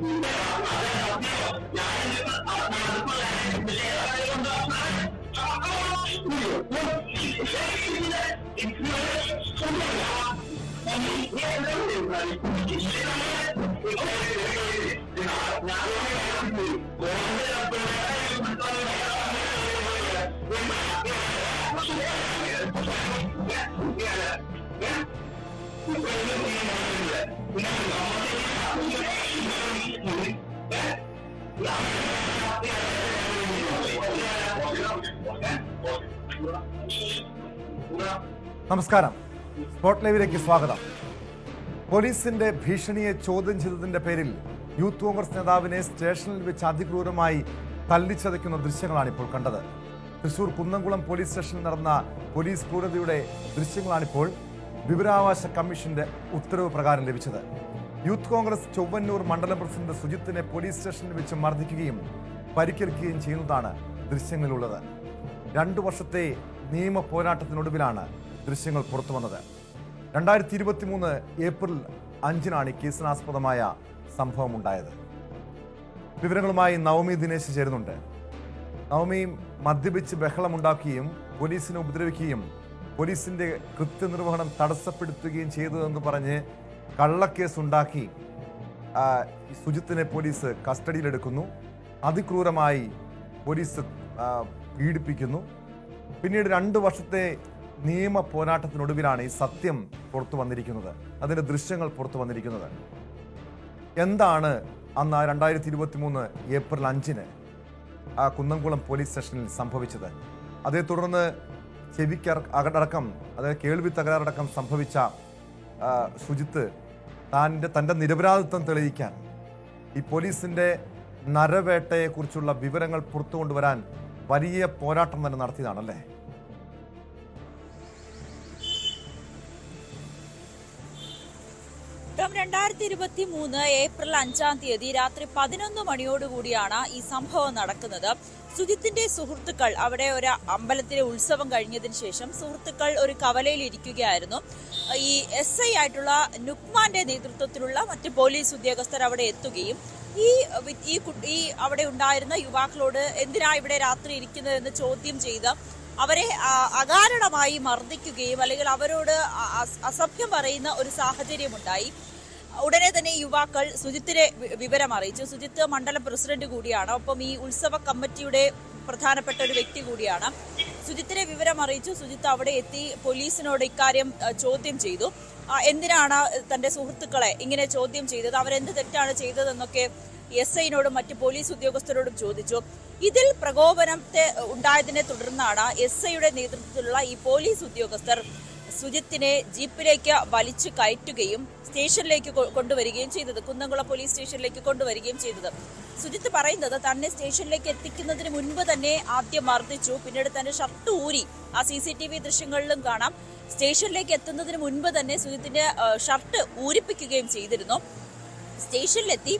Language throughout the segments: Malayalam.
Yeah. നമസ്കാരം. സ്പോട്ട് ലൈവിലേക്ക് സ്വാഗതം. പോലീസിന്റെ ഭീഷണിയെ ചോദ്യം ചെയ്തതിന്റെ പേരിൽ യൂത്ത് കോൺഗ്രസ് നേതാവിനെ സ്റ്റേഷനിൽ വെച്ച് അതിക്രൂരമായി തല്ലിച്ചതയ്ക്കുന്ന ദൃശ്യങ്ങളാണ് ഇപ്പോൾ കണ്ടത്. തൃശൂർ കുന്നംകുളം പോലീസ് സ്റ്റേഷനിൽ നടന്ന പോലീസ് ക്രൂരതയുടെ ദൃശ്യങ്ങളാണിപ്പോൾ വിവരാവകാശ കമ്മീഷന്റെ ഉത്തരവ് പ്രകാരം ലഭിച്ചത്. യൂത്ത് കോൺഗ്രസ് ചൊവ്വന്നൂർ മണ്ഡലം പ്രസിഡന്റ് സുജിത്തിനെ പോലീസ് സ്റ്റേഷനിൽ വെച്ച് മർദ്ദിക്കുകയും പരിക്കേൽക്കുകയും ചെയ്യുന്നതാണ് ദൃശ്യങ്ങളിലുള്ളത്. രണ്ടു വർഷത്തെ നിയമ പോരാട്ടത്തിനൊടുവിലാണ് ദൃശ്യങ്ങൾ പുറത്തു വന്നത് രണ്ടായിരത്തി ഇരുപത്തി മൂന്ന് ഏപ്രിൽ അഞ്ചിനാണ് കേസിനാസ്പദമായ സംഭവം ഉണ്ടായത് വിവരങ്ങളുമായി നവമി ദിനേശ് ചേരുന്നുണ്ട്. നവമി മദ്യപിച്ച് ബഹളമുണ്ടാക്കുകയും പോലീസിനെ ഉപദ്രവിക്കുകയും പോലീസിന്റെ കൃത്യനിർവഹണം തടസ്സപ്പെടുത്തുകയും ചെയ്തതെന്ന് പറഞ്ഞ് കള്ളക്കേസ് ഉണ്ടാക്കി സുജിത്തിനെ പോലീസ് കസ്റ്റഡിയിലെടുക്കുന്നു. അതിക്രൂരമായി പോലീസ് പീഡിപ്പിക്കുന്നു. പിന്നീട് രണ്ട് വർഷത്തെ നിയമ പോരാട്ടത്തിനൊടുവിലാണ് ഈ സത്യം പുറത്തു വന്നിരിക്കുന്നത്. അതിന്റെ ദൃശ്യങ്ങൾ പുറത്തു വന്നിരിക്കുന്നത്. എന്താണ് അന്ന് രണ്ടായിരത്തി ഇരുപത്തി മൂന്ന് ഏപ്രിൽ അഞ്ചിന് ആ കുന്നംകുളം പോലീസ് സ്റ്റേഷനിൽ സംഭവിച്ചത്? അതേ തുടർന്ന് ചെവിക്ക് അകടക്കം അതായത് കേൾവി തകരാറടക്കം സംഭവിച്ച സുജിത്ത് താന്റെ തന്റെ നിരപരാധിത്വം തെളിയിക്കാൻ ഈ പോലീസിന്റെ നരവേട്ടയെക്കുറിച്ചുള്ള വിവരങ്ങൾ പുറത്തു കൊണ്ടുവരാൻ വലിയ പോരാട്ടം തന്നെ നടത്തിയതാണല്ലേ? രണ്ടായിരത്തി ഇരുപത്തി മൂന്ന് ഏപ്രിൽ അഞ്ചാം തീയതി രാത്രി പതിനൊന്ന് മണിയോടുകൂടിയാണ് ഈ സംഭവം നടക്കുന്നത്. സുജിത്തിന്റെ സുഹൃത്തുക്കൾ അവിടെ ഒരു അമ്പലത്തിലെ ഉത്സവം കഴിഞ്ഞതിന് ശേഷം സുഹൃത്തുക്കൾ ഒരു കവലയിൽ ഇരിക്കുകയായിരുന്നു. ഈ എസ് ഐ ആയിട്ടുള്ള നുക്മാന്റെ നേതൃത്വത്തിലുള്ള മറ്റ് പോലീസ് ഉദ്യോഗസ്ഥർ അവിടെ എത്തുകയും ഈ ഈ കു- അവിടെ ഉണ്ടായിരുന്ന യുവാക്കളോട് എന്തിനാ ഇവിടെ രാത്രി ഇരിക്കുന്നതെന്ന് ചോദ്യം ചെയ്ത് അവരെ അകാരണമായി മർദ്ദിക്കുകയും അല്ലെങ്കിൽ അവരോട് അസഭ്യം പറയുന്ന ഒരു സാഹചര്യമുണ്ടായി. ഉടനെ തന്നെ യുവാക്കൾ സുജിത്തിനെ വിവരം അറിയിച്ചു. സുജിത്ത് മണ്ഡലം പ്രസിഡന്റ് കൂടിയാണ്. ഒപ്പം ഈ ഉത്സവ കമ്മിറ്റിയുടെ പ്രധാനപ്പെട്ട ഒരു വ്യക്തി കൂടിയാണ്. സുജിത്തിനെ വിവരം അറിയിച്ചു. സുജിത്ത് അവിടെ എത്തി പോലീസിനോട് ഇക്കാര്യം ചോദ്യം ചെയ്തു. എന്തിനാണ് തന്റെ സുഹൃത്തുക്കളെ ഇങ്ങനെ ചോദ്യം ചെയ്തത്? അവരെന്ത് തെറ്റാണ് ചെയ്തതെന്നൊക്കെ എസ് ഐനോടും മറ്റ് പോലീസ് ഉദ്യോഗസ്ഥരോടും ചോദിച്ചു. ഇതിൽ പ്രകോപനത്തെ ഉണ്ടായതിനെ തുടർന്നാണ് എസ് ഐയുടെ നേതൃത്വത്തിലുള്ള ഈ പോലീസ് ഉദ്യോഗസ്ഥർ സുജിത്തിനെ ജീപ്പിലേക്ക് വലിച്ചു കയറ്റുകയും സ്റ്റേഷനിലേക്ക് കൊണ്ടുവരികയും ചെയ്തത്. കുന്നംകുളം പോലീസ് സ്റ്റേഷനിലേക്ക് കൊണ്ടുവരികയും ചെയ്തത്. സുജിത്ത് പറയുന്നത് തന്നെ സ്റ്റേഷനിലേക്ക് എത്തിക്കുന്നതിന് മുൻപ് തന്നെ ആദ്യം മർദ്ദിച്ചു. പിന്നീട് തന്നെ ഷർട്ട് ഊരി ആ സി സി ടി വി ദൃശ്യങ്ങളിലും കാണാം. സ്റ്റേഷനിലേക്ക് എത്തുന്നതിന് മുൻപ് തന്നെ സുജിത്തിന്റെ ഷർട്ട് ഊരിപ്പിക്കുകയും ചെയ്തിരുന്നു. സ്റ്റേഷനിലെത്തി.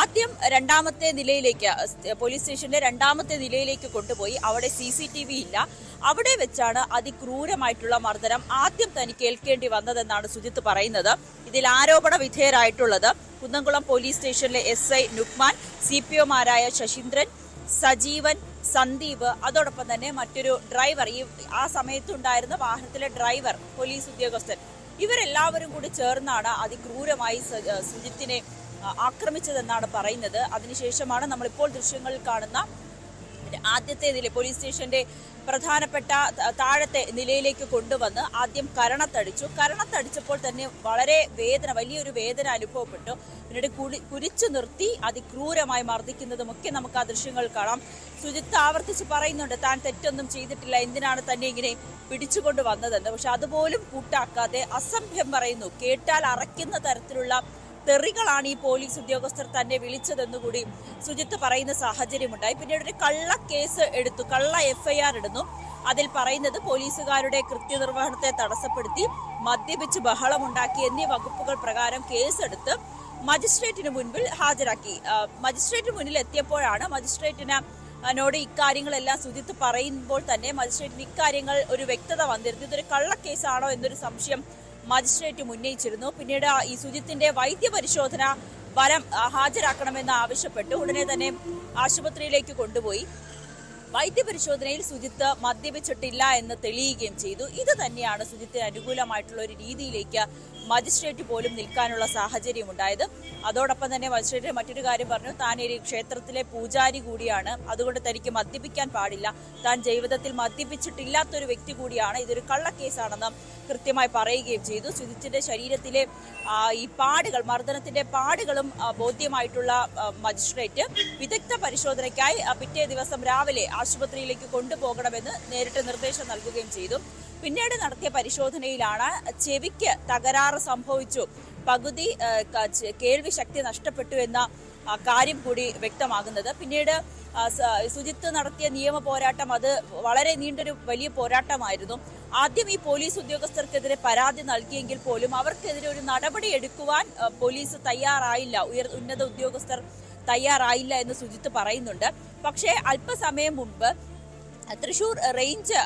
ആദ്യം രണ്ടാമത്തെ നിലയിലേക്ക് പോലീസ് സ്റ്റേഷന്റെ രണ്ടാമത്തെ നിലയിലേക്ക് കൊണ്ടുപോയി. അവിടെ സി സി ടി വി ഇല്ല. അവിടെ വെച്ചാണ് അതിക്രൂരമായിട്ടുള്ള മർദ്ദനം ആദ്യം തനിക്ക് ഏൽക്കേണ്ടി വന്നതെന്നാണ് സുജിത്ത് പറയുന്നത്. ഇതിൽ ആരോപണ വിധേയരായിട്ടുള്ളത് കുന്നംകുളം പോലീസ് സ്റ്റേഷനിലെ S I Nukman C P ഒമാരായ Saseendran Sajeevan Sandeep അതോടൊപ്പം തന്നെ മറ്റൊരു ഡ്രൈവർ. ഈ ആ സമയത്തുണ്ടായിരുന്ന വാഹനത്തിലെ ഡ്രൈവർ പോലീസ് ഉദ്യോഗസ്ഥൻ. ഇവരെല്ലാവരും കൂടി ചേർന്നാണ് അതിക്രൂരമായി സുജിത്തിനെ ആക്രമിച്ചതെന്നാണ് പറയുന്നത്. അതിനുശേഷമാണ് നമ്മളിപ്പോൾ ദൃശ്യങ്ങളിൽ കാണുന്ന ആദ്യത്തെ നില പോലീസ് സ്റ്റേഷന്റെ പ്രധാനപ്പെട്ട താഴത്തെ നിലയിലേക്ക് കൊണ്ടുവന്ന് ആദ്യം കരണത്തടിച്ചു. കരണത്തടിച്ചപ്പോൾ തന്നെ വളരെ വേദന വലിയൊരു വേദന അനുഭവപ്പെട്ടു. പിന്നീട് കുടി കുരിച്ചു നിർത്തി അതിക്രൂരമായി മർദ്ദിക്കുന്നതുമൊക്കെ നമുക്ക് ആ ദൃശ്യങ്ങൾ കാണാം. സുജിത്ത് ആവർത്തിച്ച് പറയുന്നുണ്ട് താൻ തെറ്റൊന്നും ചെയ്തിട്ടില്ല. എന്തിനാണ് തന്നെ ഇങ്ങനെ പിടിച്ചുകൊണ്ട് വന്നതെന്ന്? പക്ഷെ അതുപോലും കൂട്ടാക്കാതെ അസംഭ്യം പറയുന്നു. കേട്ടാൽ അറയ്ക്കുന്ന തരത്തിലുള്ള തെറികളാണ് ഈ പോലീസ് ഉദ്യോഗസ്ഥർ തന്നെ വിളിച്ചതെന്നുകൂടി സുജിത്ത് പറയുന്ന സാഹചര്യമുണ്ടായി. പിന്നീട് ഒരു കള്ള കേസ് എടുത്തു. കള്ള എഫ്ഐആർ ഇടുന്നു. അതിൽ പറയുന്നത് പോലീസുകാരുടെ കൃത്യനിർവഹണത്തെ തടസ്സപ്പെടുത്തി മദ്യപിച്ച് ബഹളമുണ്ടാക്കി എന്നീ വകുപ്പുകൾ പ്രകാരം കേസെടുത്ത് മജിസ്ട്രേറ്റിന് മുൻപിൽ ഹാജരാക്കി. മജിസ്ട്രേറ്റിന് മുന്നിൽ എത്തിയപ്പോഴാണ് മജിസ്ട്രേറ്റിന് എന്നോട് ഇക്കാര്യങ്ങളെല്ലാം സുജിത്ത് പറയുമ്പോൾ തന്നെ മജിസ്ട്രേറ്റിന് ഇക്കാര്യങ്ങൾ ഒരു വ്യക്തത വന്നിരുന്നു. ഇതൊരു കള്ളക്കേസാണോ എന്നൊരു സംശയം മജിസ്ട്രേറ്റ് ഉന്നയിച്ചിരുന്നു. പിന്നീട് ഈ സുജിത്തിന്റെ വൈദ്യപരിശോധന ആ, ഹാജരാക്കണമെന്ന് ആവശ്യപ്പെട്ട് ഉടനെ തന്നെ ആശുപത്രിയിലേക്ക് കൊണ്ടുപോയി. വൈദ്യപരിശോധനയിൽ സുജിത്ത് മദ്യപിച്ചിട്ടില്ല എന്ന് തെളിയുകയും ചെയ്തു. ഇത് തന്നെയാണ് സുജിത്തിന് അനുകൂലമായിട്ടുള്ള ഒരു രീതിയിലേക്ക് മജിസ്ട്രേറ്റ് പോലും നിൽക്കാനുള്ള സാഹചര്യം ഉണ്ടായത്. അതോടൊപ്പം തന്നെ മജിസ്ട്രേറ്റ് മറ്റൊരു കാര്യം പറഞ്ഞു. താൻ ഒരു ക്ഷേത്രത്തിലെ പൂജാരി കൂടിയാണ്. അതുകൊണ്ട് തനിക്ക് മദ്യപിക്കാൻ പാടില്ല. താൻ ജീവിതത്തിൽ മദ്യപിച്ചിട്ടില്ലാത്തൊരു വ്യക്തി കൂടിയാണ്. ഇതൊരു കള്ളക്കേസാണെന്ന് കൃത്യമായി പറയുകയും ചെയ്തു. സുജിത്തിന്റെ ശരീരത്തിലെ ഈ പാടുകൾ മർദ്ദനത്തിന്റെ പാടുകളും ബോധ്യമായിട്ടുള്ള മജിസ്ട്രേറ്റ് വിദഗ്ധ പരിശോധനയ്ക്കായി പിറ്റേ ദിവസം രാവിലെ ആശുപത്രിയിലേക്ക് കൊണ്ടുപോകണമെന്ന് നേരിട്ട് നിർദ്ദേശം നൽകുകയും ചെയ്തു. പിന്നീട് നടത്തിയ പരിശോധനയിലാണ് ചെവിക്ക് തകരാറ് സംഭവിച്ചു. പകുതി കേൾവി ശക്തി നഷ്ടപ്പെട്ടു എന്ന കാര്യം കൂടി വ്യക്തമാകുന്നത്. പിന്നീട് സുജിത്ത് നടത്തിയ നിയമ പോരാട്ടം അത് വളരെ നീണ്ടൊരു വലിയ പോരാട്ടമായിരുന്നു. ആദ്യം ഈ പോലീസ് ഉദ്യോഗസ്ഥർക്കെതിരെ പരാതി നൽകിയെങ്കിൽ പോലും അവർക്കെതിരെ ഒരു നടപടി എടുക്കുവാൻ പോലീസ് തയ്യാറായില്ല. ഉയർ ഉന്നത ഉദ്യോഗസ്ഥർ തയ്യാറായില്ല എന്ന് സുജിത്ത് പറയുന്നുണ്ട്. പക്ഷേ അല്പസമയം മുൻപ് Thrissur range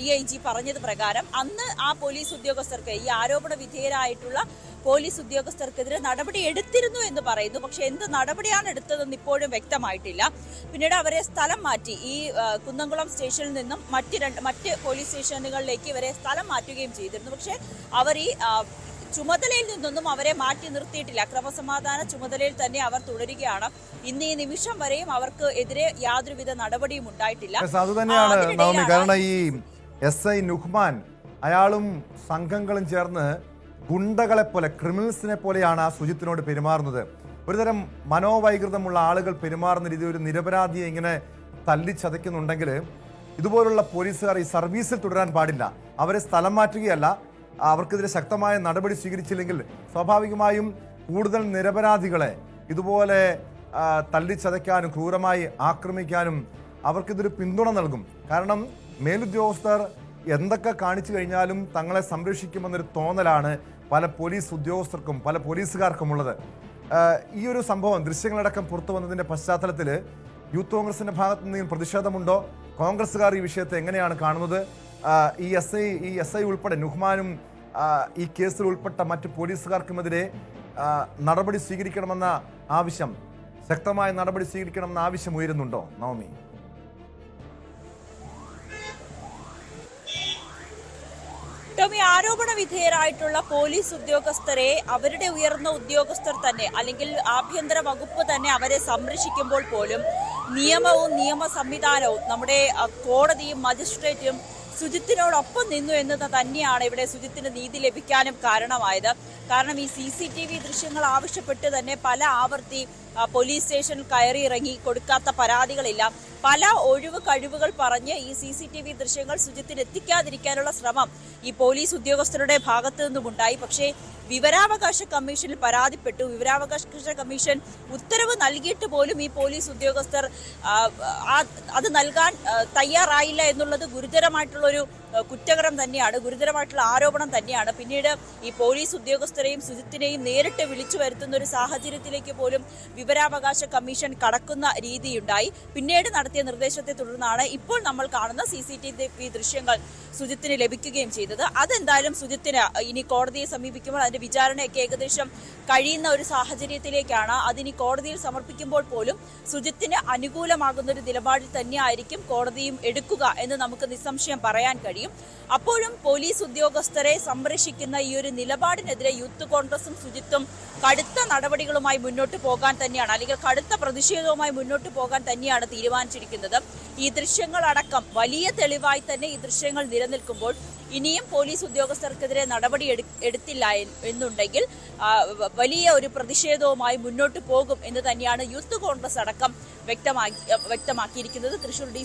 D I G പറഞ്ഞത് പ്രകാരം അന്ന് ആ പോലീസ് ഉദ്യോഗസ്ഥർക്ക് ഈ ആരോപണ വിധേയരായിട്ടുള്ള പോലീസ് ഉദ്യോഗസ്ഥർക്കെതിരെ നടപടി എടുത്തിരുന്നു എന്ന് പറയുന്നു. പക്ഷെ എന്ത് നടപടിയാണ് എടുത്തതെന്ന് ഇപ്പോഴും വ്യക്തമായിട്ടില്ല. പിന്നീട് അവരെ സ്ഥലം മാറ്റി. ഈ കുന്നംകുളം സ്റ്റേഷനിൽ നിന്നും മറ്റ് രണ്ട് മറ്റ് പോലീസ് സ്റ്റേഷനുകളിലേക്ക് ഇവരെ സ്ഥലം മാറ്റുകയും ചെയ്തിരുന്നു. പക്ഷേ അവർ ഈ ചുമതലയിൽ നിന്നൊന്നും അവരെ മാറ്റി നിർത്തിയിട്ടില്ല. ക്രമസമാധാന ചുമതലയിൽ തന്നെ അവർ തുടരുകയാണ്. ഇന്ന് ഈ നിമിഷം വരെയും അവർക്ക് എതിരെ യാതൊരുവിധ നടപടിയും ഉണ്ടായിട്ടില്ല. അത് തന്നെയാണ് നവമി. കാരണം ഈ എസ് ഐ നുഹ്മാൻ അയാളും സംഘങ്ങളും ചേർന്ന് ഗുണ്ടകളെ പോലെ ക്രിമിനൽസിനെ പോലെയാണ് ആ സുജിത്തിനോട് പെരുമാറുന്നത്. ഒരുതരം മനോവൈകൃതമുള്ള ആളുകൾ പെരുമാറുന്ന രീതി ഒരു നിരപരാധിയെ ഇങ്ങനെ തല്ലിച്ചതയ്ക്കുന്നുണ്ടെങ്കിൽ ഇതുപോലുള്ള പോലീസുകാർ ഈ സർവീസിൽ തുടരാൻ പാടില്ല. അവരെ സ്ഥലം മാറ്റുകയല്ല അവർക്കെതിരെ ശക്തമായ നടപടി സ്വീകരിച്ചില്ലെങ്കിൽ സ്വാഭാവികമായും കൂടുതൽ നിരപരാധികളെ ഇതുപോലെ തല്ലിച്ചതയ്ക്കാനും ക്രൂരമായി ആക്രമിക്കാനും അവർക്കിതൊരു പിന്തുണ നൽകും. കാരണം മേലുദ്യോഗസ്ഥർ എന്തൊക്കെ കാണിച്ചു കഴിഞ്ഞാലും തങ്ങളെ സംരക്ഷിക്കുമെന്നൊരു തോന്നലാണ് പല പോലീസ് ഉദ്യോഗസ്ഥർക്കും പല പോലീസുകാർക്കും ഉള്ളത് ഈ ഒരു സംഭവം ദൃശ്യങ്ങളടക്കം പുറത്തു വന്നതിന്റെ പശ്ചാത്തലത്തിൽ യൂത്ത് കോൺഗ്രസിന്റെ ഭാഗത്തുനിന്ന് പ്രതിഷേധമുണ്ടോ? കോൺഗ്രസ്സുകാർ ഈ വിഷയത്തെ എങ്ങനെയാണ് കാണുന്നത്? ഈ എസ് ഐ ഈ എസ് ഐ ഉൾപ്പെടെ നുഹ്മാനും ഈ കേസിൽ ഉൾപ്പെട്ട മറ്റ് പോലീസുകാർക്കുമെതിരെ നടപടി സ്വീകരിക്കണമെന്ന ആവശ്യം ശക്തമായ നടപടി സ്വീകരിക്കണമെന്ന ആവശ്യം ഉയരുന്നുണ്ടോ നവമി? ടോമി ആരോപണ വിധേയരായിട്ടുള്ള പോലീസ് ഉദ്യോഗസ്ഥരെ അവരുടെ ഉയർന്ന ഉദ്യോഗസ്ഥർ തന്നെ അല്ലെങ്കിൽ ആഭ്യന്തര വകുപ്പ് തന്നെ അവരെ സംരക്ഷിക്കുമ്പോൾ പോലും നിയമവും നിയമ സംവിധാനവും നമ്മുടെ കോടതിയും മജിസ്ട്രേറ്റും സുജിത്തിനോടൊപ്പം നിന്നു എന്നത് തന്നെയാണ് ഇവിടെ സുജിത്തിന് നീതി ലഭിക്കാനും കാരണമായത്. കാരണം ഈ സി സി ടി വി ദൃശ്യങ്ങൾ ആവശ്യപ്പെട്ട് തന്നെ പല ആവർത്തി പോലീസ് സ്റ്റേഷനിൽ കയറി ഇറങ്ങി കൊടുക്കാത്ത പരാതികളില്ല. പല ഒഴിവ് കഴിവുകൾ പറഞ്ഞ് ഈ സി സി ടി വി ദൃശ്യങ്ങൾ ശുചിത്തിന് എത്തിക്കാതിരിക്കാനുള്ള ശ്രമം ഈ പോലീസ് ഉദ്യോഗസ്ഥരുടെ ഭാഗത്തു നിന്നുമുണ്ടായി. പക്ഷേ വിവരാവകാശ കമ്മീഷനിൽ പരാതിപ്പെട്ടു. വിവരാവകാശ കമ്മീഷൻ ഉത്തരവ് നൽകിയിട്ട് പോലും ഈ പോലീസ് ഉദ്യോഗസ്ഥർ അത് നൽകാൻ തയ്യാറായില്ല എന്നുള്ളത് ഗുരുതരമായിട്ടുള്ളൊരു കുറ്റകരം തന്നെയാണ് ഗുരുതരമായിട്ടുള്ള ആരോപണം തന്നെയാണ്. പിന്നീട് ഈ പോലീസ് ഉദ്യോഗസ്ഥരെയും സുജിത്തിനെയും നേരിട്ട് വിളിച്ചു വരുത്തുന്ന ഒരു സാഹചര്യത്തിലേക്ക് പോലും വിവരാവകാശ കമ്മീഷൻ കടക്കുന്ന രീതിയുണ്ടായി. പിന്നീട് നടത്തിയ നിർദ്ദേശത്തെ തുടർന്നാണ് ഇപ്പോൾ നമ്മൾ കാണുന്ന സി സി ടി ദൃശ്യങ്ങൾ സുജിത്തിന് ലഭിക്കുകയും ചെയ്തത്. അതെന്തായാലും സുജിത്തിന് ഇനി കോടതിയെ സമീപിക്കുമ്പോൾ അതിന്റെ വിചാരണയൊക്കെ ഏകദേശം കഴിയുന്ന ഒരു സാഹചര്യത്തിലേക്കാണ്. അതിനി കോടതിയിൽ സമർപ്പിക്കുമ്പോൾ പോലും സുജിത്തിന് അനുകൂലമാകുന്ന ഒരു നിലപാടിൽ തന്നെയായിരിക്കും കോടതിയും എടുക്കുക എന്ന് നമുക്ക് നിസ്സംശയം പറയാൻ കഴിയും. അപ്പോഴും പോലീസ് ഉദ്യോഗസ്ഥരെ സംരക്ഷിക്കുന്ന ഈ ഒരു നിലപാടിനെതിരെ യൂത്ത് കോൺഗ്രസും ശുചിത്വം കടുത്ത നടപടികളുമായി മുന്നോട്ട് പോകാൻ തന്നെയാണ് അല്ലെങ്കിൽ കടുത്ത പ്രതിഷേധവുമായി മുന്നോട്ട് പോകാൻ തന്നെയാണ് തീരുമാനിച്ചിരിക്കുന്നത്. ഈ ദൃശ്യങ്ങളടക്കം വലിയ തെളിവായി തന്നെ ഈ ദൃശ്യങ്ങൾ നിലനിൽക്കുമ്പോൾ ഇനിയും പോലീസ് ഉദ്യോഗസ്ഥർക്കെതിരെ നടപടി എടു- എടുത്തില്ല എന്നുണ്ടെങ്കിൽ വലിയ ഒരു പ്രതിഷേധവുമായി മുന്നോട്ട് പോകും എന്ന് തന്നെയാണ് യൂത്ത് കോൺഗ്രസ് അടക്കം വ്യക്തമാക്കി വ്യക്തമാക്കിയിരിക്കുന്നത്. തൃശൂർ ഡി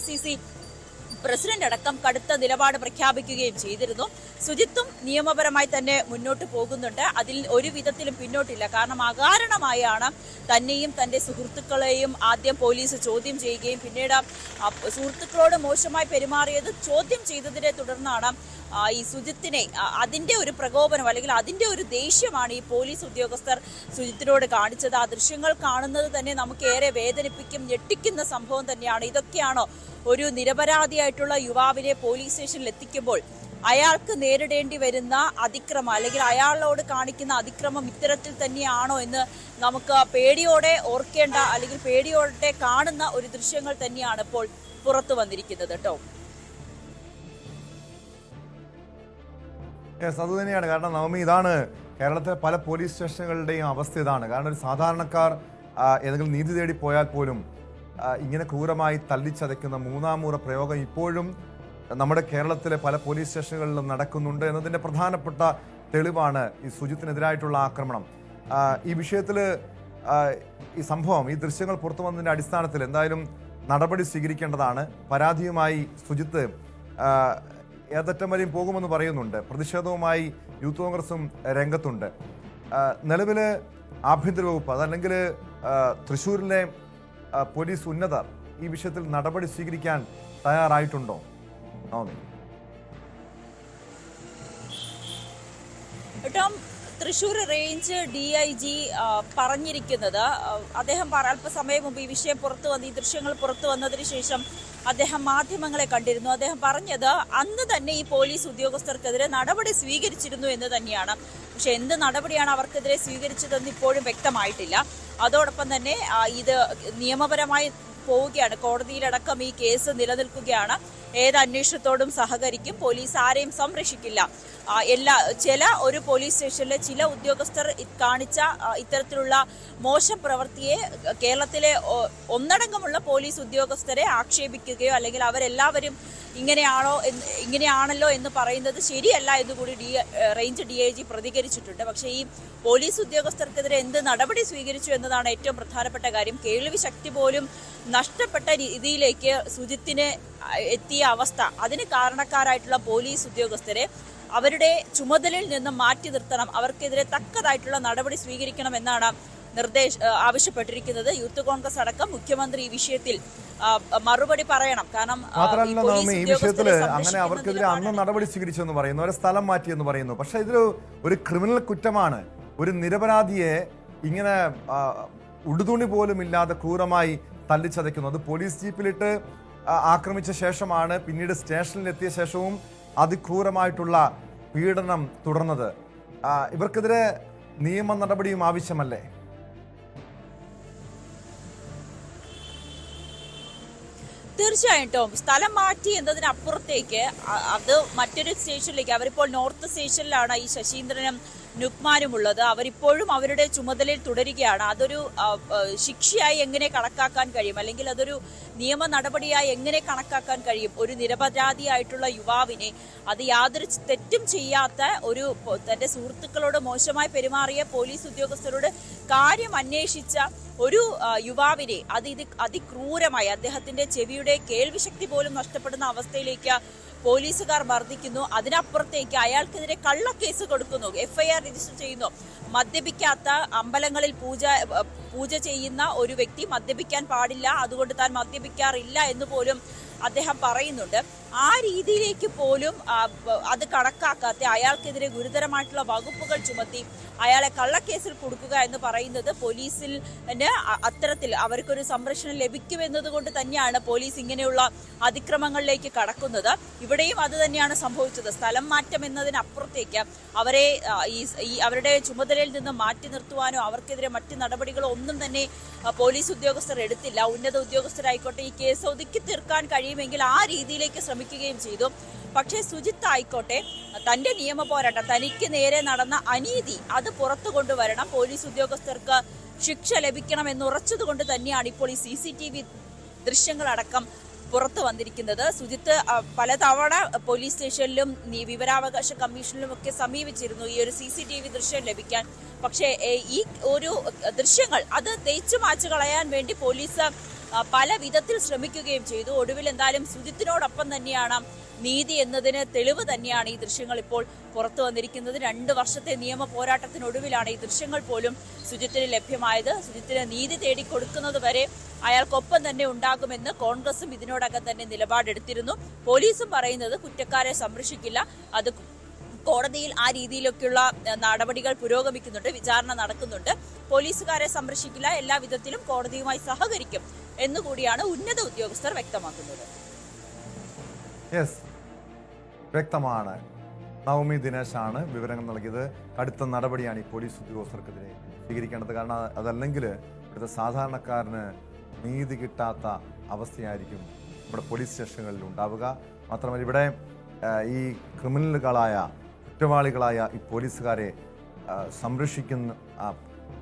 പ്രസിഡന്റ് അടക്കം കടുത്ത നിലപാട് പ്രഖ്യാപിക്കുകയും ചെയ്തിരുന്നു. ശുചിത്വം നിയമപരമായി തന്നെ മുന്നോട്ട് പോകുന്നുണ്ട്. അതിൽ ഒരു വിധത്തിലും പിന്നോട്ടില്ല. കാരണം അകാരണമായാണ് തന്നെയും തന്റെ സുഹൃത്തുക്കളെയും ആദ്യം പോലീസ് ചോദ്യം ചെയ്യുകയും പിന്നീട് സുഹൃത്തുക്കളോട് മോശമായി പെരുമാറിയത് ചോദ്യം ചെയ്തതിനെ തുടർന്നാണ് ഈ സുജിത്തിനെ അതിന്റെ ഒരു പ്രകോപനം അല്ലെങ്കിൽ അതിന്റെ ഒരു ദേഷ്യമാണ് ഈ പോലീസ് ഉദ്യോഗസ്ഥർ സുജിത്തിനോട് കാണിച്ചത്. ആ ദൃശ്യങ്ങൾ കാണുന്നത് തന്നെ നമുക്ക് ഏറെ വേദനിപ്പിക്കും ഞെട്ടിക്കുന്ന സംഭവം തന്നെയാണ്. ഇതൊക്കെയാണോ ഒരു നിരപരാധിയായിട്ടുള്ള യുവാവിനെ പോലീസ് സ്റ്റേഷനിൽ എത്തിക്കുമ്പോൾ അയാൾക്ക് നേരിടേണ്ടി വരുന്ന അതിക്രമം അല്ലെങ്കിൽ അയാളോട് കാണിക്കുന്ന അതിക്രമം ഇത്തരത്തിൽ തന്നെയാണോ എന്ന് നമുക്ക് പേടിയോടെ ഓർക്കേണ്ട അല്ലെങ്കിൽ പേടിയോടെ കാണുന്ന ഒരു ദൃശ്യങ്ങൾ തന്നെയാണ് ഇപ്പോൾ പുറത്തു വന്നിരിക്കുന്നത് കേട്ടോ യെസ് അത് തന്നെയാണ്. കാരണം നവമി ഇതാണ് കേരളത്തിലെ പല പോലീസ് സ്റ്റേഷനുകളുടെയും അവസ്ഥ ഇതാണ്. കാരണം ഒരു സാധാരണക്കാർ ഏതെങ്കിലും നീതി തേടി പോയാൽ പോലും ഇങ്ങനെ ക്രൂരമായി തല്ലിച്ചതയ്ക്കുന്ന മൂന്നാം മുറ പ്രയോഗം ഇപ്പോഴും നമ്മുടെ കേരളത്തിലെ പല പോലീസ് സ്റ്റേഷനുകളിലും നടക്കുന്നുണ്ട് എന്നതിന്റെ പ്രധാനപ്പെട്ട തെളിവാണ് ഈ സുജിത്തിനെതിരായിട്ടുള്ള ആക്രമണം. ഈ വിഷയത്തിൽ ഈ സംഭവം ഈ ദൃശ്യങ്ങൾ പുറത്തു വന്നതിന്റെ അടിസ്ഥാനത്തിൽ എന്തായാലും നടപടി സ്വീകരിക്കേണ്ടതാണ്. പരാതിയുമായി സുജിത്ത് ഏതറ്റം വരെയും പോകുമെന്ന് പറയുന്നുണ്ട്. പ്രതിഷേധവുമായി യൂത്ത് കോൺഗ്രസും രംഗത്തുണ്ട്. നിലവിൽ ആഭ്യന്തര വകുപ്പ് അതല്ലെങ്കിൽ തൃശ്ശൂരിലെ പോലീസ് ഉന്നതർ ഈ വിഷയത്തിൽ നടപടി സ്വീകരിക്കാൻ തയ്യാറായിട്ടുണ്ടോ? Navami Thrissur range D I G പറഞ്ഞിരിക്കുന്നത് അദ്ദേഹം അല്പസമയം മുമ്പ് ഈ വിഷയം പുറത്തു വന്ന് ഈ ദൃശ്യങ്ങൾ പുറത്തു വന്നതിന് ശേഷം അദ്ദേഹം മാധ്യമങ്ങളെ കണ്ടിരുന്നു. അദ്ദേഹം പറഞ്ഞത് അന്ന് തന്നെ ഈ പോലീസ് ഉദ്യോഗസ്ഥർക്കെതിരെ നടപടി സ്വീകരിച്ചിരുന്നു എന്ന് തന്നെയാണ്. പക്ഷെ എന്ത് നടപടിയാണ് അവർക്കെതിരെ സ്വീകരിച്ചതെന്ന് ഇപ്പോഴും വ്യക്തമായിട്ടില്ല. അതോടൊപ്പം തന്നെ ഇത് നിയമപരമായി പോവുകയാണ്. കോടതിയിലടക്കം ഈ കേസ് നിലനിൽക്കുകയാണ്. ഏത് അന്വേഷണത്തോടും സഹകരിക്കും. പോലീസ് ആരെയും സംരക്ഷിക്കില്ല. എല്ലാ ചില ഒരു പോലീസ് സ്റ്റേഷനിലെ ചില ഉദ്യോഗസ്ഥർ കാണിച്ച ഇത്തരത്തിലുള്ള മോശം പ്രവൃത്തിയെ കേരളത്തിലെ ഒന്നടങ്കമുള്ള പോലീസ് ഉദ്യോഗസ്ഥരെ ആക്ഷേപിക്കുകയോ അല്ലെങ്കിൽ അവരെല്ലാവരും ഇങ്ങനെയാണോ ഇങ്ങനെയാണല്ലോ എന്ന് പറയുന്നത് ശരിയല്ല എന്ന് കൂടി D range D I G പ്രതികരിച്ചിട്ടുണ്ട്. പക്ഷേ ഈ പോലീസ് ഉദ്യോഗസ്ഥർക്കെതിരെ എന്ത് നടപടി സ്വീകരിച്ചു എന്നതാണ് ഏറ്റവും പ്രധാനപ്പെട്ട കാര്യം. കേൾവി ശക്തി പോലും നഷ്ടപ്പെട്ട രീതിയിലേക്ക് സുജിത്തിന് എത്തിയ അവസ്ഥ. അതിന് കാരണക്കാരായിട്ടുള്ള പോലീസ് ഉദ്യോഗസ്ഥരെ അവരുടെ ചുമതലയിൽ നിന്ന് മാറ്റി നിർത്തണം. അവർക്കെതിരെ തക്കതായിട്ടുള്ള നടപടി സ്വീകരിക്കണം എന്നാണ് നിർദ്ദേശ ആവശ്യപ്പെട്ടിരിക്കുന്നത്. യൂത്ത് കോൺഗ്രസ് അടക്കം മുഖ്യമന്ത്രി ഈ വിഷയത്തിൽ മറുപടി പറയണം. കാരണം ഈ മാത്രമല്ല പോലീസ് നവമി ഈ വിഷയത്തിൽ അങ്ങനെ അവർക്കെതിരെ അന്ന് നടപടി സ്വീകരിച്ചെന്ന് പറയുന്നു. അവരെ സ്ഥലം മാറ്റിയെന്ന് പറയുന്നു. പക്ഷെ ഇതൊരു ഒരു ക്രിമിനൽ കുറ്റമാണ്. ഒരു നിരപരാധിയെ ഇങ്ങനെ ഉടുതുണി പോലും ഇല്ലാതെ ക്രൂരമായി തല്ലിച്ചതയ്ക്കുന്നു. അത് പോലീസ് ജീപ്പിലിട്ട് ആക്രമിച്ച ശേഷമാണ് പിന്നീട് സ്റ്റേഷനിലെത്തിയ ശേഷവും അതിക്രൂരമായിട്ടുള്ള പീഡനം തുടർന്നത്. ഇവർക്കെതിരെ നിയമ നടപടിയും ആവശ്യമല്ലേ? തീർച്ചയായും ടോം. സ്ഥലം മാറ്റി എന്നതിനപ്പുറത്തേക്ക് അത് മറ്റൊരു സ്റ്റേഷനിലേക്ക് അവരിപ്പോൾ നോർത്ത് സ്റ്റേഷനിലാണ് ഈ ശശീന്ദ്രനും നുക്മാനും ഉള്ളത് അവരിപ്പോഴും അവരുടെ ചുമതലയിൽ തുടരുകയാണ്. അതൊരു ശിക്ഷയായി എങ്ങനെ കണക്കാക്കാൻ കഴിയും? അല്ലെങ്കിൽ അതൊരു നിയമ നടപടിയായി എങ്ങനെ കണക്കാക്കാൻ കഴിയും? ഒരു നിരപരാധിയായിട്ടുള്ള യുവാവിനെ അത് യാതൊരു തെറ്റും ചെയ്യാത്ത ഒരു തന്റെ സുഹൃത്തുക്കളോട് മോശമായി പെരുമാറിയ പോലീസ് ഉദ്യോഗസ്ഥരോട് കാര്യം അന്വേഷിച്ച ഒരു യുവാവിനെ അത് ഇത് അതിക്രൂരമായി അദ്ദേഹത്തിന്റെ ചെവിയുടെ കേൾവിശക്തി പോലും നഷ്ടപ്പെടുന്ന അവസ്ഥയിലേക്ക് പോലീസുകാർ മർദ്ദിക്കുന്നു. അതിനപ്പുറത്തേക്ക് അയാൾക്കെതിരെ കള്ളക്കേസ് കൊടുക്കുന്നു. എഫ്ഐആർ രജിസ്റ്റർ ചെയ്യുന്നു. മദ്യപിക്കാത്ത അമ്പലങ്ങളിൽ പൂജ പൂജ ചെയ്യുന്ന ഒരു വ്യക്തി മദ്യപിക്കാൻ പാടില്ല. അതുകൊണ്ട് താൻ മദ്യപിക്കാറില്ല എന്ന് പോലും അദ്ദേഹം പറയുന്നുണ്ട്. ആ രീതിയിലേക്ക് പോലും അത് കണക്കാക്കാത്ത അയാൾക്കെതിരെ ഗുരുതരമായിട്ടുള്ള വകുപ്പുകൾ ചുമത്തി അയാളെ കള്ളക്കേസിൽ കൊടുക്കുക എന്ന് പറയുന്നത് പോലീസിൽ അത്തരത്തിൽ അവർക്കൊരു സംരക്ഷണം ലഭിക്കുമെന്നതുകൊണ്ട് തന്നെയാണ് പോലീസ് ഇങ്ങനെയുള്ള അതിക്രമങ്ങളിലേക്ക് കടക്കുന്നത്. ഇവിടെയും അത് തന്നെയാണ് സംഭവിച്ചത്. സ്ഥലം മാറ്റം എന്നതിനപ്പുറത്തേക്ക് അവരെ ഈ അവരുടെ ചുമതലയിൽ നിന്ന് മാറ്റി നിർത്തുവാനോ അവർക്കെതിരെ മറ്റ് നടപടികളോ ഒന്നും തന്നെ പോലീസ് ഉദ്യോഗസ്ഥർ എടുത്തില്ല. ഉന്നത ഉദ്യോഗസ്ഥരായിക്കോട്ടെ ഈ കേസ് ഒതുക്കി തീർക്കാൻ കഴിയുമെങ്കിൽ ആ രീതിയിലേക്ക് ശ്രമിക്കുകയും ചെയ്തു. പക്ഷേ സുജിത്ത് ആയിക്കോട്ടെ തന്റെ നിയമ പോരാട്ടം തനിക്ക് നേരെ നടന്ന അനീതി അത് പുറത്തു കൊണ്ടുവരണം. പോലീസ് ഉദ്യോഗസ്ഥർക്ക് ശിക്ഷ ലഭിക്കണം എന്ന് ഉറച്ചതുകൊണ്ട് തന്നെയാണ് ഇപ്പോൾ ഈ സി സി ടി വി ദൃശ്യങ്ങളടക്കം പുറത്തു വന്നിരിക്കുന്നത്. സുജിത്ത് പലതവണ പോലീസ് സ്റ്റേഷനിലും വിവരാവകാശ കമ്മീഷനിലും ഒക്കെ സമീപിച്ചിരുന്നു ഈ ഒരു സി സി ടി വി ദൃശ്യം ലഭിക്കാൻ. പക്ഷേ ഈ ഒരു ദൃശ്യങ്ങൾ അത് തേച്ചു മാച്ചു കളയാൻ വേണ്ടി പോലീസ് പല വിധത്തിൽ ശ്രമിക്കുകയും ചെയ്തു. ഒടുവിൽ എന്തായാലും സുജിത്തിനോടൊപ്പം തന്നെയാണ് നീതി എന്നതിന് തെളിവ് തന്നെയാണ് ഈ ദൃശ്യങ്ങൾ ഇപ്പോൾ പുറത്തു വന്നിരിക്കുന്നത്. രണ്ട് വർഷത്തെ നിയമ പോരാട്ടത്തിനൊടുവിലാണ് ഈ ദൃശ്യങ്ങൾ പോലും സുജിത്തിന് ലഭ്യമായത്. സുജിത്തിന് നീതി തേടിക്കൊടുക്കുന്നത് വരെ അയാൾക്കൊപ്പം തന്നെ ഉണ്ടാകുമെന്ന് കോൺഗ്രസും ഇതിനോടകം തന്നെ നിലപാടെടുത്തിരുന്നു. പോലീസും പറയുന്നത് കുറ്റക്കാരെ സംരക്ഷിക്കില്ല. അത് കോടതിയിൽ ആ രീതിയിലൊക്കെയുള്ള നടപടികൾ പുരോഗമിക്കുന്നുണ്ട് വിചാരണ നടക്കുന്നുണ്ട്. പോലീസുകാരെ സംരക്ഷിക്കില്ല. എല്ലാ വിധത്തിലും കോടതിയുമായി സഹകരിക്കും. എന്നുകൂടിയാണ് ഉന്നത ഉദ്യോഗസ്ഥർ വ്യക്തമാക്കുന്നത്. വ്യക്തമാണ്. നവമി ദിനേശാണ് വിവരങ്ങൾ നൽകിയത്. കടുത്ത നടപടിയാണ് ഈ പോലീസ് ഉദ്യോഗസ്ഥർക്കെതിരെ സ്വീകരിക്കേണ്ടത്. കാരണം അതല്ലെങ്കിൽ ഇവിടുത്തെ സാധാരണക്കാരന് നീതി കിട്ടാത്ത അവസ്ഥയായിരിക്കും ഇവിടെ പോലീസ് സ്റ്റേഷനുകളിൽ ഉണ്ടാവുക. മാത്രമല്ല ഇവിടെ ഈ ക്രിമിനലുകളായ കുറ്റവാളികളായ ഈ പോലീസുകാരെ സംരക്ഷിക്കുന്ന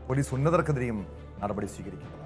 പോലീസ് ഉന്നതർക്കെതിരെയും നടപടി സ്വീകരിക്കുന്നത്